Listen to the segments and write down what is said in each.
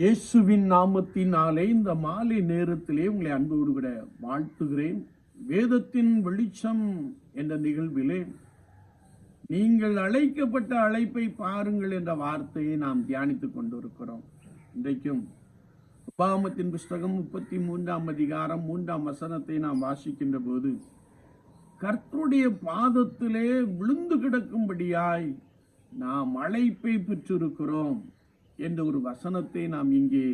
இயேசுவின் நாமத்தினாலே இந்த மாலை நேரத்திலே உங்களை அன்போடு கூட வாழ்த்துகிறேன். வேதத்தின் வெளிச்சம் என்ற நிகழ்விலே நீங்கள் அழைக்கப்பட்ட அழைப்பை பாருங்கள் என்ற வார்த்தையை நாம் தியானித்துக் கொண்டிருக்கிறோம். இன்றைக்கும் உபாமத்தின் புஸ்தகம் முப்பத்தி மூன்றாம் அதிகாரம் மூன்றாம் வசனத்தை நாம் வாசிக்கின்ற போது கர்த்தருடைய பாதத்திலே விழுந்து கிடக்கும்படியாய் நாம் அழைப்பை பெற்றிருக்கிறோம். என்ற ஒரு வசனத்தை நாம் இங்கே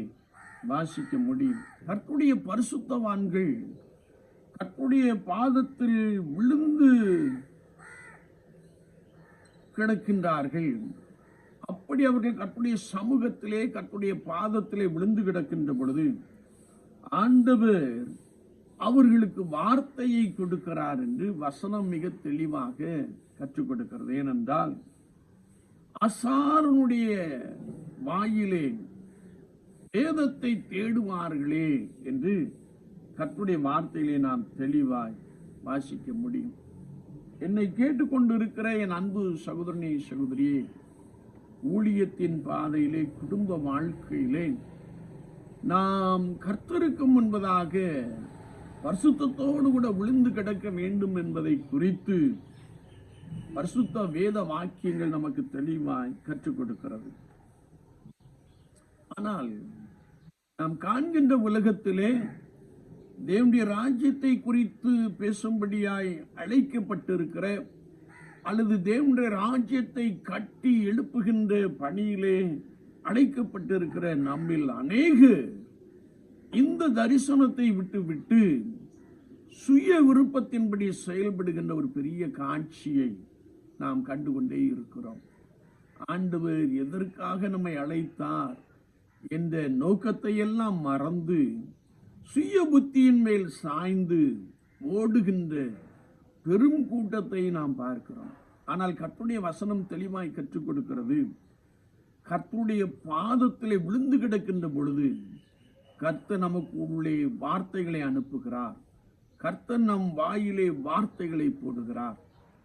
வாசிக்க முடியும். கற்புடைய பரிசுத்தவான்கள் கற்புடைய பாதத்தில் விழுந்து கிடக்கின்றார்கள். அப்படி அவர்கள் கற்புடைய சமூகத்திலே கற்புடைய பாதத்திலே விழுந்து கிடக்கின்ற பொழுது ஆண்டவர் அவர்களுக்கு வார்த்தையை கொடுக்கிறார் என்று வசனம் மிக தெளிவாக கற்றுக் கொடுக்கிறது. ஏனென்றால் அசாரனுடைய வாயிலே வேதத்தை தேடுவார்களே என்று கற்றுடைய வார்த்தையிலே நாம் தெளிவாய் வாசிக்க முடியும். என்னை கேட்டுக்கொண்டிருக்கிற என் அன்பு சகோதரனே சகோதரியே ஊழியத்தின் பாதையிலே குடும்ப வாழ்க்கையிலே நாம் கர்த்தருக்கும் என்பதாக பரிசுத்தோடு கூட விழுந்து கிடக்க வேண்டும் என்பதை குறித்து பரிசுத்த வேத வாக்கியங்கள் நமக்கு தெளிவாய் கற்றுக் கொடுக்கிறது. ஆனால் நாம் காண்கின்ற உலகத்திலே தேவனுடைய ராஜ்யத்தை குறித்து பேசும்படியாய் அழைக்கப்பட்டிருக்கிற அல்லது தேவனுடைய ராஜ்யத்தை கட்டி எழுப்புகின்ற பணியிலே அழைக்கப்பட்டிருக்கிற நம்மில் அநேக இந்த தரிசனத்தை விட்டுவிட்டு சுய விருப்பத்தின்படி செயல்படுகின்ற ஒரு பெரிய காட்சியை நாம் கண்டுகொண்டே இருக்கிறோம். ஆண்டவர் எதற்காக நம்மை அழைத்தார்? என்ற நோக்கத்தையெல்லாம் மறந்து சுய புத்தியின் மேல் சாய்ந்து ஓடுகின்ற பெரும் கூட்டத்தை நாம் பார்க்கிறோம். ஆனால் கற்புடைய வசனம் தெளிவாய் கற்றுக் கொடுக்கிறது. கர்த்துடைய பாதத்திலே விழுந்து கிடக்கின்ற பொழுது கர்த்தர் நமக்கு உள்ளே வார்த்தைகளை அனுப்புகிறார். கர்த்தர் நம் வாயிலே வார்த்தைகளை போடுகிறார்.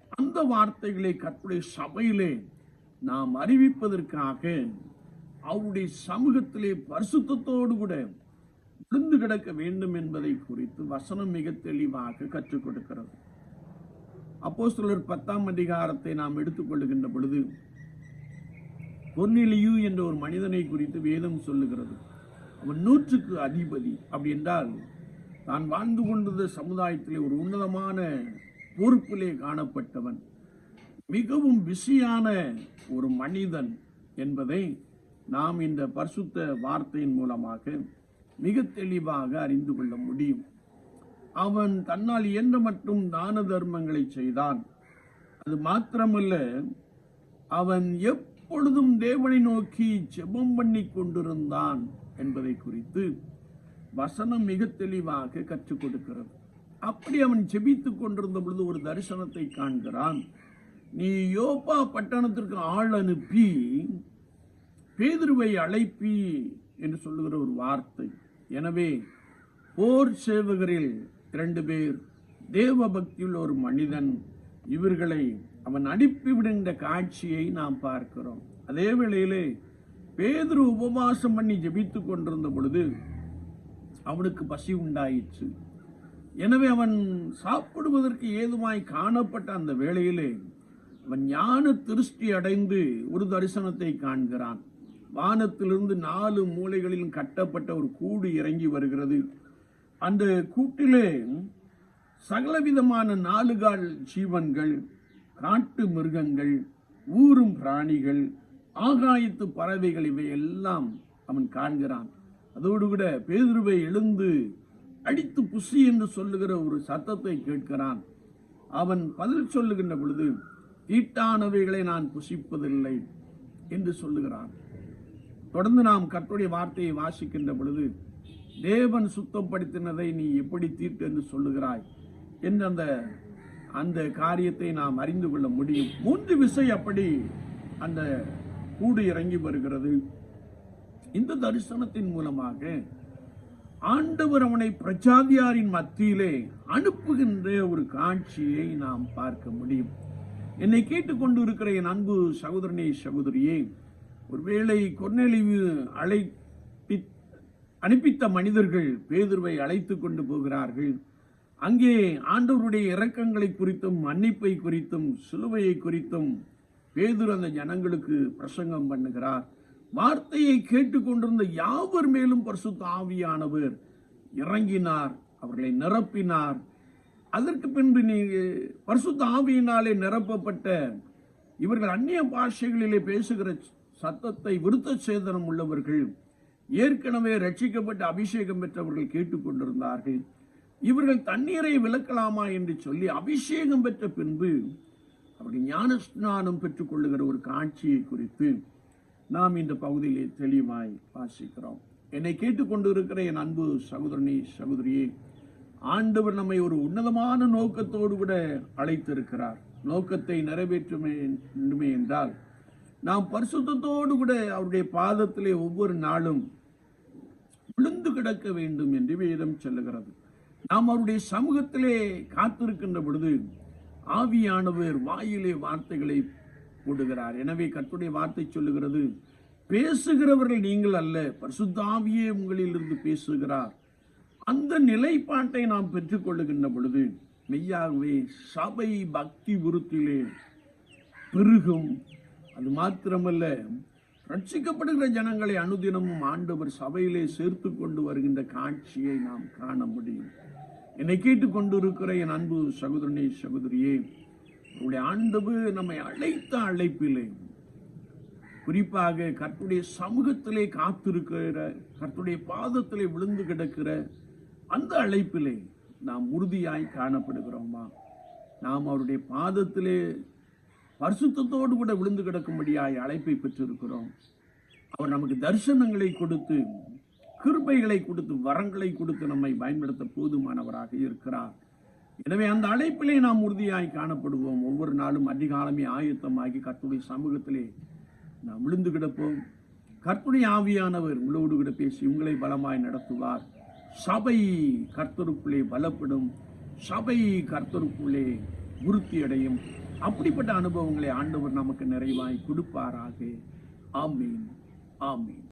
அந்த வார்த்தைகளை கர்த்தருடைய சபையிலே நாம் அறிவிப்பதற்காக அவருடைய சமூகத்திலே பரிசுத்தோடு கூட விழுந்து கிடக்க வேண்டும் என்பதை குறித்து வசனம் மிக தெளிவாக கற்றுக் கொடுக்கிறது. அப்போஸ்தலர் பத்தாம் அதிகாரத்தை நாம் எடுத்துக்கொள்ளுகின்ற பொழுது பொன்னிலியு என்ற ஒரு மனிதனை குறித்து வேதம் சொல்லுகிறது. அவன் நூற்றுக்கு அதிபதி. அப்படி என்றால் தான் வாழ்ந்து கொண்டிருந்த சமுதாயத்திலே ஒரு உன்னதமான பொறுப்பிலே காணப்பட்டவன். மிகவும் பிஸியான ஒரு மனிதன் என்பதை நாம் இந்த பரிசுத்த வார்த்தையின் மூலமாக மிக தெளிவாக அறிந்து கொள்ள முடியும். அவன் தன்னால் இயன்ற மட்டும் தான தர்மங்களை செய்தான். அது மாத்திரமல்ல அவன் எப்பொழுதும் தேவனை நோக்கி ஜெபம் பண்ணி கொண்டிருந்தான் என்பதை குறித்து வசனம் மிக தெளிவாக கற்றுக் கொடுக்கிறது. அப்படி அவன் ஜெபித்துக் கொண்டிருந்த பொழுது ஒரு தரிசனத்தை காண்கிறான். நீ யோப்பா பட்டணத்திற்கு ஆள் அனுப்பி பேதுருவை அழைப்பி என்று சொல்லுகிற ஒரு வார்த்தை. எனவே போர் சேவகரில் இரண்டு பேர் தேவ பக்தியுள்ள ஒரு மனிதன் இவர்களை அவன் அனுப்பிவிடுகின்ற காட்சியை நாம் பார்க்கிறோம். அதே வேளையிலே பேதுரு உபவாசம் பண்ணி ஜெபித்து கொண்டிருந்த பொழுது அவனுக்கு பசி உண்டாயிற்று. எனவே அவன் சாப்பிடுவதற்கு ஏதுமாய் காணப்பட்ட அந்த வேளையிலே அவன் ஞான திருஷ்டி அடைந்து ஒரு தரிசனத்தை காண்கிறான். வானத்திலிருந்து நாலு மூலைகளிலும் கட்டப்பட்ட ஒரு கூடு இறங்கி வருகிறது. அந்த கூட்டிலே சகலவிதமான நாலுகால் ஜீவன்கள் காட்டு மிருகங்கள் ஊரும் பிராணிகள் ஆகாயத்து பறவைகள் இவை எல்லாம் அவன் காண்கிறான். அதோடு கூட பேதுருவை எழுந்து அடித்து புசி என்று சொல்லுகிற ஒரு சத்தத்தை கேட்கிறான். அவன் பதில் சொல்லுகின்ற பொழுது தீட்டானவைகளை நான் புசிப்பதில்லை என்று சொல்லுகிறான். தொடர்ந்து நாம் கர்த்தருடைய வார்த்தையை வாசிக்கின்ற பொழுது தேவன் சுத்தப்படுத்தினதை நீ எப்படி தீர்த்து என்று சொல்லுகிறாய் என்று அந்த அந்த காரியத்தை நாம் அறிந்து கொள்ள முடியும். மூன்று விசை அப்படி அந்த கூடு இறங்கி வருகிறது. இந்த தரிசனத்தின் மூலமாக ஆண்டவர் அவனை பிரஜாதியாரின் மத்தியிலே அனுப்புகின்ற ஒரு காட்சியை நாம் பார்க்க முடியும். என்னை கேட்டுக்கொண்டு இருக்கிற என் அன்பு சகோதரனே சகோதரியே ஒருவேளை கொர்நேலியு அழைப்பி அனுப்பித்த மனிதர்கள் பேதுருவை அழைத்து கொண்டு போகிறார்கள். அங்கே ஆண்டவருடைய இரக்கங்களை குறித்தும் மன்னிப்பை குறித்தும் சிலுவையை குறித்தும் பேதுரு அந்த ஜனங்களுக்கு பிரசங்கம் பண்ணுகிறார். வார்த்தையை கேட்டுக்கொண்டிருந்த யாவர் மேலும் பரிசுத்த ஆவியானவர் இறங்கினார் அவர்களை நிரப்பினார். அதற்கு பின்பு நீ பரிசுத்த ஆவியினாலே நிரப்பப்பட்ட இவர்கள் அந்நிய பாஷைகளிலே பேசுகிற சத்தத்தை விருத்த சேதனம் உள்ளவர்கள் ஏற்கனவே ரட்சிக்கப்பட்ட அபிஷேகம் பெற்றவர்கள் கேட்டுக்கொண்டிருந்தார்கள் இவர்கள் தண்ணீரை விளக்கலாமா என்று சொல்லி அபிஷேகம் பெற்ற பின்பு அவர்கள் ஞான ஸ்நானம் பெற்றுக்கொள்ளுகிற ஒரு காட்சியை குறித்து நாம் இந்த பகுதியிலே தெளிவாய் வாசிக்கிறோம். என்னை கேட்டுக்கொண்டிருக்கிற என் அன்பு சகோதரனி சகோதரியே ஆண்டவர் நம்மை ஒரு உன்னதமான நோக்கத்தோடு கூட அழைத்திருக்கிறார். நோக்கத்தை நிறைவேற்றுமே என்றால் நாம் பரிசுத்தத்தோடு கூட அவருடைய பாதத்திலே ஒவ்வொரு நாளும் விழுந்து கிடக்க வேண்டும் என்று வேதம் சொல்லுகிறது. நாம் அவருடைய சமூகத்திலே காத்திருக்கின்ற பொழுது ஆவியானவர் வாயிலே வார்த்தைகளை போடுகிறார். எனவே கற்றுடைய வார்த்தை சொல்லுகிறது பேசுகிறவர்கள் நீங்கள் அல்ல பரிசுத்த ஆவியே உங்களிலிருந்து பேசுகிறார். அந்த நிலைப்பாட்டை நாம் பெற்றுக்கொள்ளுகின்ற பொழுது மெய்யாகவே சபை பக்தி விருத்திலே பெருகும். அது மாத்திரமல்ல ரட்சிக்கப்படுகிற ஜனங்களை அனுதினமும் ஆண்டவர் சபையிலே சேர்த்து கொண்டு வருகின்ற காட்சியை நாம் காண முடியும். என்னை கேட்டுக்கொண்டிருக்கிற என் அன்பு சகோதரனே சகோதரியே உங்களுடைய ஆண்டவர் நம்மை அழைத்த அழைப்பிலே குறிப்பாக கற்றுடைய சமூகத்திலே காத்திருக்கிற கற்றுடைய பாதத்திலே விழுந்து கிடக்கிற அந்த அழைப்பிலே நாம் உறுதியாய் காணப்படுகிறோமா? நாம் அவருடைய பாதத்திலே பரிசுத்தத்தோடு கூட விழுந்து கிடக்கும்படியாய் அழைப்பை பெற்றிருக்கிறோம். அவர் நமக்கு தரிசனங்களை கொடுத்து கிருபைகளை கொடுத்து வரங்களை கொடுத்து நம்மை பயன்படுத்த போதுமானவராக இருக்கிறார். எனவே அந்த அழைப்பிலே நாம் உறுதியாய் காணப்படுவோம். ஒவ்வொரு நாளும் அதிகாலமே ஆயத்தமாகி கத்துடைய சமூகத்திலே நாம் விழுந்து கிடப்போம். கர்த்தருடைய ஆவியானவர் உங்களோடு கூட பேசி உங்களை பலமாய் நடத்துவார். சபை கர்த்தருக்குள்ளே பலப்படும். சபை கர்த்தருக்குள்ளே விருத்தி அடையும் அப்படிப்பட்ட அனுபவங்களை ஆண்டவர் நமக்கு நிறைவாய் கொடுப்பாராக. ஆமீன். ஆமீன்.